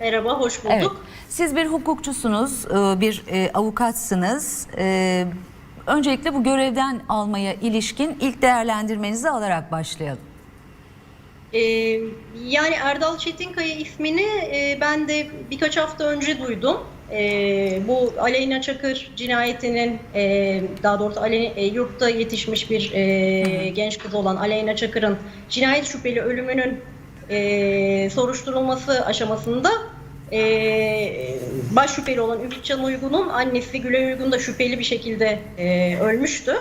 Merhaba, hoş Evet. bulduk. Siz bir hukukçusunuz, e, bir e, avukatsınız. E, Öncelikle bu görevden almaya ilişkin ilk değerlendirmenizi alarak başlayalım. Ee, yani Erdal Çetinkaya ismini e, ben de birkaç hafta önce duydum. Bu Aleyna Çakır cinayetinin, e, daha doğrusu Ale- e, yurtta yetişmiş bir e, genç kız olan Aleyna Çakır'ın cinayet şüpheli ölümünün e, soruşturulması aşamasında e, baş şüpheli olan Ümitcan Uygun'un annesi Gülay Uygun da şüpheli bir şekilde e, ölmüştü.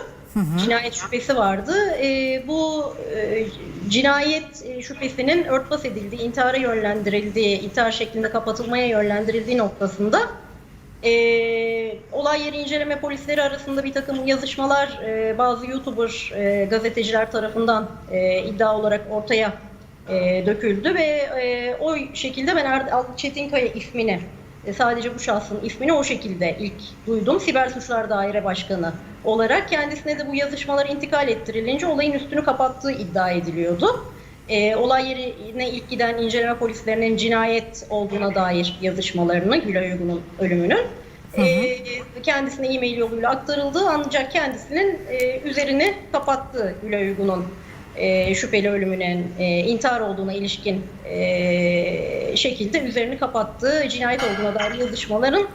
Cinayet şüphesi vardı. E, bu e, cinayet e, şüphesinin örtbas edildiği, intihara yönlendirildiği, intihar şeklinde kapatılmaya yönlendirildiği noktasında e, olay yeri inceleme polisleri arasında bir takım yazışmalar e, bazı YouTuber e, gazeteciler tarafından e, iddia olarak ortaya e, döküldü ve e, o şekilde ben Erdal Çetinkaya ismini e, sadece bu şahsın ismini o şekilde ilk duydum. Siber Suçlar Daire Başkanı olarak kendisine de bu yazışmalar intikal ettirilince olayın üstünü kapattığı iddia ediliyordu. E, olay yerine ilk giden inceleme polislerinin cinayet olduğuna dair yazışmalarını Gülay Uygun'un ölümünün e, kendisine e-mail yoluyla aktarıldı ancak kendisinin e, üzerini kapattığı Gülay Uygun'un e, şüpheli ölümünün e, intihar olduğuna ilişkin e, şekilde üzerini kapattığı cinayet olduğuna dair yazışmaların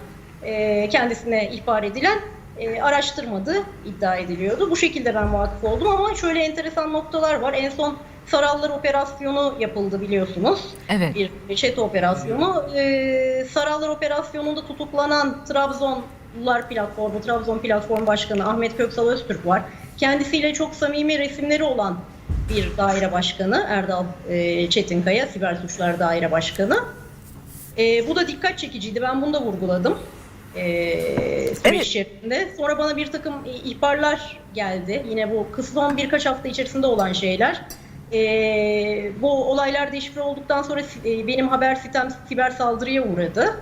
e, kendisine ihbar edilen e, araştırmadığı iddia ediliyordu. Bu şekilde ben vakıf oldum ama şöyle enteresan noktalar var. En son Sarallar operasyonu yapıldı biliyorsunuz. Evet. Bir çete operasyonu. E, Sarallar operasyonunda tutuklanan Trabzonlular platformu, Trabzon platform başkanı Ahmet Köksal Öztürk var. Kendisiyle çok samimi resimleri olan bir daire başkanı Erdal e, Çetinkaya, Siber Suçlar Daire Başkanı. E, bu da dikkat çekiciydi. Ben bunu da vurguladım. E, süreç Evet. içerisinde. Sonra bana bir takım e, ihbarlar geldi. Yine bu kısmen birkaç hafta içerisinde olan şeyler. E, bu olaylar deşifre olduktan sonra e, benim haber sitem siber saldırıya uğradı.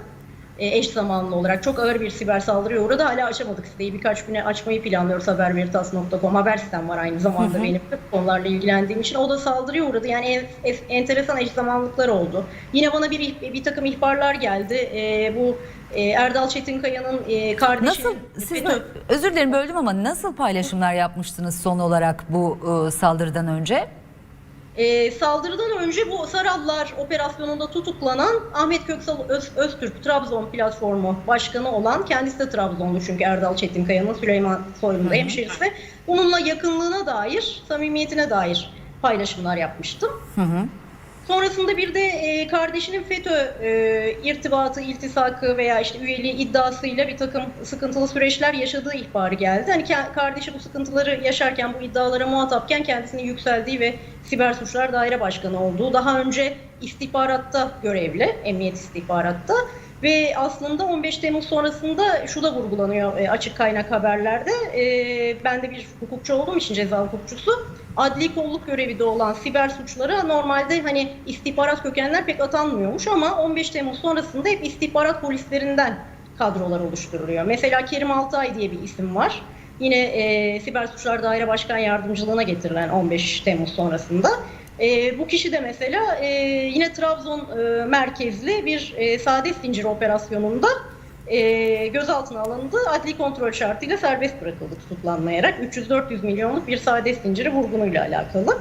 E, eş zamanlı olarak çok ağır bir siber saldırıya uğradı. Hala açamadık siteyi. Birkaç güne açmayı planlıyoruz haberveritas.com. Haber sitem var aynı zamanda benim de konularla ilgilendiğim için. O da saldırıya uğradı. Yani en, en- enteresan eş zamanlıklar oldu. Yine bana bir bir takım ihbarlar geldi. E, bu e, Erdal Çetinkaya'nın e, kardeşi Nasıl, siz FETÖ özür dilerim böldüm ama nasıl paylaşımlar yapmıştınız son olarak bu e, saldırıdan önce? Ee, saldırıdan önce bu Sarallar operasyonunda tutuklanan Ahmet Köksal Öz, Öztürk Trabzon platformu başkanı olan kendisi de Trabzonlu çünkü Erdal Çetinkaya'nın Süleyman Soylu'nun da hemşerisi. Bununla yakınlığına dair, samimiyetine dair paylaşımlar yapmıştım. Hı hı. Sonrasında bir de e, kardeşinin FETÖ e, irtibatı, iltisakı veya işte üyeliği iddiasıyla bir takım sıkıntılı süreçler yaşadığı ihbarı geldi. Hani kardeşi bu sıkıntıları yaşarken, bu iddialara muhatapken kendisinin yükseldiği ve Siber Suçlar Daire Başkanı olduğu, daha önce istihbaratta görevli, emniyet istihbaratta ve aslında 15 Temmuz sonrasında şu da vurgulanıyor e, açık kaynak haberlerde. E, ben de bir hukukçu olduğum için ceza hukukçusu. Adli kolluk görevi de olan siber suçlara normalde hani istihbarat kökenler pek atanmıyormuş ama 15 Temmuz sonrasında hep istihbarat polislerinden kadrolar oluşturuluyor. Mesela Kerim Altay diye bir isim var. Yine e, Siber Suçlar Daire Başkan Yardımcılığına getirilen 15 Temmuz sonrasında. E, bu kişi de mesela e, yine Trabzon e, merkezli bir e, saadet zinciri operasyonunda e, gözaltına alındı. Adli kontrol şartıyla serbest bırakıldı tutuklanmayarak. 300-400 milyonluk bir saadet zinciri vurgunuyla alakalı.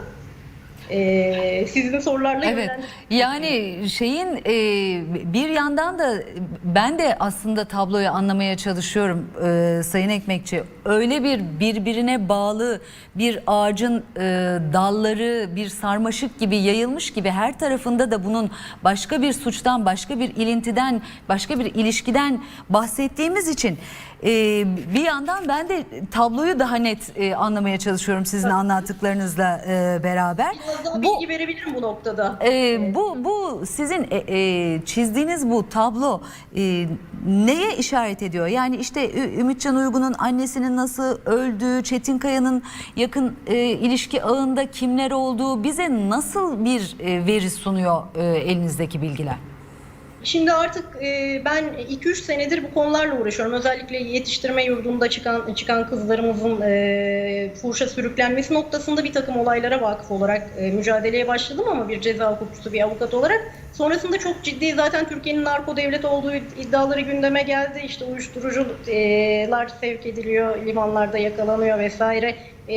E, sizin sorularla Evet. Yani şeyin e, bir yandan da ben de aslında tabloyu anlamaya çalışıyorum e, Sayın Ekmekçi. Öyle bir birbirine bağlı bir ağacın e, dalları bir sarmaşık gibi yayılmış gibi her tarafında da bunun başka bir suçtan, başka bir ilintiden, başka bir ilişkiden bahsettiğimiz için e, bir yandan ben de tabloyu daha net e, anlamaya çalışıyorum sizin anlattıklarınızla e, beraber. Biraz daha Bu- bilgi verebilirim bu noktada. ee, bu bu sizin e, e, çizdiğiniz bu tablo e, neye işaret ediyor? Yani işte Ümitcan Uygun'un annesinin nasıl öldüğü, Çetinkaya'nın yakın e, ilişki ağında kimler olduğu bize nasıl bir e, veri sunuyor e, elinizdeki bilgiler? Şimdi artık e, ben 2-3 senedir bu konularla uğraşıyorum. Özellikle yetiştirme yurdunda çıkan çıkan kızlarımızın e, fuhuşa sürüklenmesi noktasında bir takım olaylara vakıf olarak e, mücadeleye başladım ama bir ceza hukukçusu, bir avukat olarak. Sonrasında çok ciddi zaten Türkiye'nin narko devlet olduğu iddiaları gündeme geldi. İşte uyuşturucular sevk ediliyor, limanlarda yakalanıyor vesaire. E,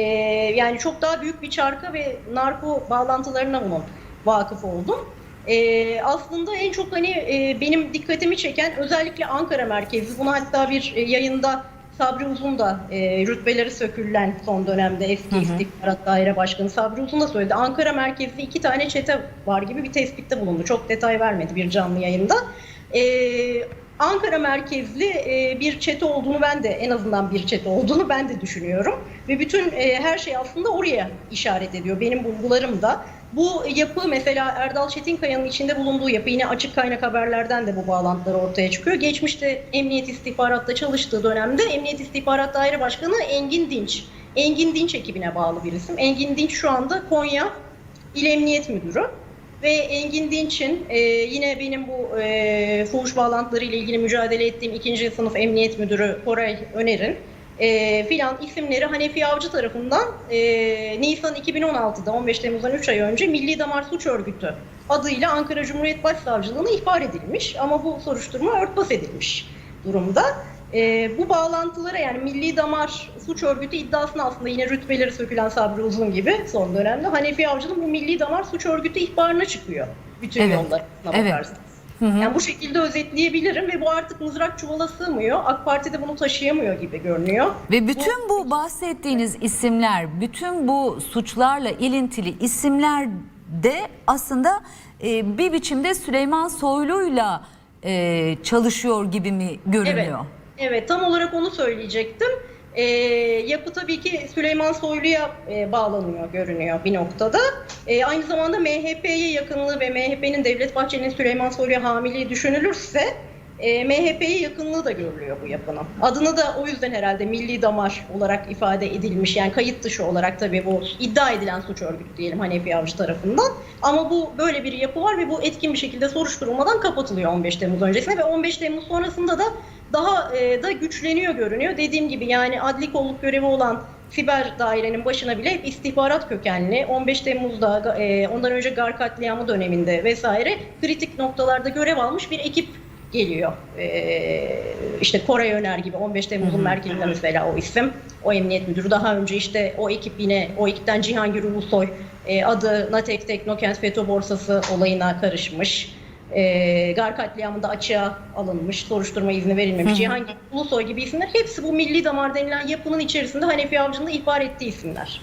yani çok daha büyük bir çarka ve narko bağlantılarına bunun vakıf oldum. Ee, aslında en çok hani e, benim dikkatimi çeken özellikle Ankara merkezli. Bunu hatta bir e, yayında Sabri Uzun da e, rütbeleri sökülen son dönemde eski istihbarat daire başkanı Sabri Uzun da söyledi. Ankara merkezli iki tane çete var gibi bir tespitte bulundu. Çok detay vermedi bir canlı yayında. Ee, Ankara merkezli e, bir çete olduğunu ben de en azından bir çete olduğunu ben de düşünüyorum. Ve bütün e, her şey aslında oraya işaret ediyor. Benim bulgularım da. Bu yapı mesela Erdal Çetinkaya'nın içinde bulunduğu yapı yine açık kaynak haberlerden de bu bağlantılar ortaya çıkıyor. Geçmişte Emniyet İstihbarat'ta çalıştığı dönemde Emniyet İstihbarat Daire Başkanı Engin Dinç. Engin Dinç ekibine bağlı bir isim. Engin Dinç şu anda Konya İl Emniyet Müdürü. Ve Engin Dinç'in e, yine benim bu e, fuhuş bağlantıları ile ilgili mücadele ettiğim ikinci sınıf emniyet müdürü Koray Öner'in e, filan isimleri Hanefi Avcı tarafından e, Nisan 2016'da 15 Temmuz'dan 3 ay önce Milli Damar Suç Örgütü adıyla Ankara Cumhuriyet Başsavcılığına ihbar edilmiş ama bu soruşturma örtbas edilmiş durumda. E, bu bağlantılara yani Milli Damar Suç Örgütü iddiasına aslında yine rütbeleri sökülen Sabri Uzun gibi son dönemde Hanefi Avcı'nın bu Milli Damar Suç Örgütü ihbarına çıkıyor. Bütün Evet, yollarına evet. Bakarsanız. Yani bu şekilde özetleyebilirim ve bu artık mızrak çuvala sığmıyor. AK Parti de bunu taşıyamıyor gibi görünüyor. Ve bütün bu bahsettiğiniz isimler, bütün bu suçlarla ilintili isimler de aslında e, bir biçimde Süleyman Soylu'yla e, çalışıyor gibi mi görünüyor? Evet, evet tam olarak onu söyleyecektim. Ee, yapı tabii ki Süleyman Soylu'ya e, bağlanıyor görünüyor bir noktada. Ee, aynı zamanda MHP'ye yakınlığı ve MHP'nin Devlet Bahçeli'nin Süleyman Soylu'ya hamiliği düşünülürse e, MHP'ye yakınlığı da görülüyor bu yapının. Adını da o yüzden herhalde milli damar olarak ifade edilmiş. Yani kayıt dışı olarak tabii bu iddia edilen suç örgütü diyelim Hanefi Avcı tarafından. Ama bu böyle bir yapı var ve bu etkin bir şekilde soruşturulmadan kapatılıyor 15 Temmuz öncesinde ve 15 Temmuz sonrasında da daha e, da güçleniyor görünüyor. Dediğim gibi yani adli kolluk görevi olan siber dairenin başına bile hep istihbarat kökenli. 15 Temmuz'da e, ondan önce Gar katliamı döneminde vesaire kritik noktalarda görev almış bir ekip geliyor. Ee, işte Koray Öner gibi 15 Temmuz'un merkezinde mesela o isim. O emniyet müdürü. Daha önce işte o ekip yine o ekipten Cihangir Ulusoy e, adı Natek Teknokent FETÖ borsası olayına karışmış. E, Gar katliamında açığa alınmış, soruşturma izni verilmemiş. Cihangir Ulusoy gibi isimler hepsi bu milli damar denilen yapının içerisinde Hanefi Avcı'nın ihbar ettiği isimler.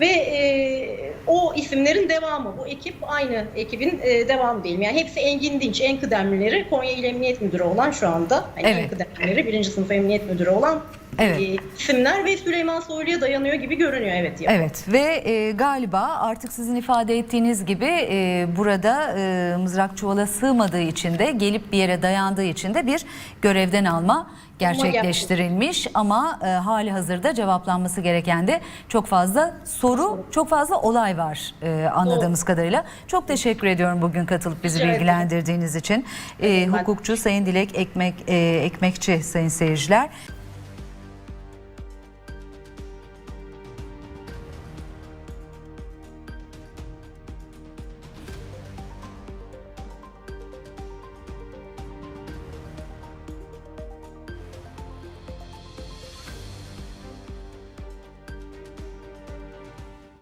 Ve e, o isimlerin devamı, bu ekip aynı ekibin e, devamı diyelim. Yani hepsi Engin Dinç, en kıdemlileri Konya İl Emniyet Müdürü olan şu anda. Yani En Evet. kıdemlileri, birinci sınıf emniyet müdürü olan Evet. e, isimler ve Süleyman Soylu'ya dayanıyor gibi görünüyor evet. Ya. Evet ve e, galiba artık sizin ifade ettiğiniz gibi e, burada e, mızrak çuvala sığmadığı için de gelip bir yere dayandığı için de bir görevden alma gerçekleştirilmiş ama e, hali hazırda cevaplanması gereken de çok fazla soru, çok fazla olay var e, anladığımız kadarıyla. Çok teşekkür ediyorum bugün katılıp bizi Rica ederim. bilgilendirdiğiniz için. E, hukukçu Sayın Dilek Ekmek e, Ekmekçi sayın seyirciler.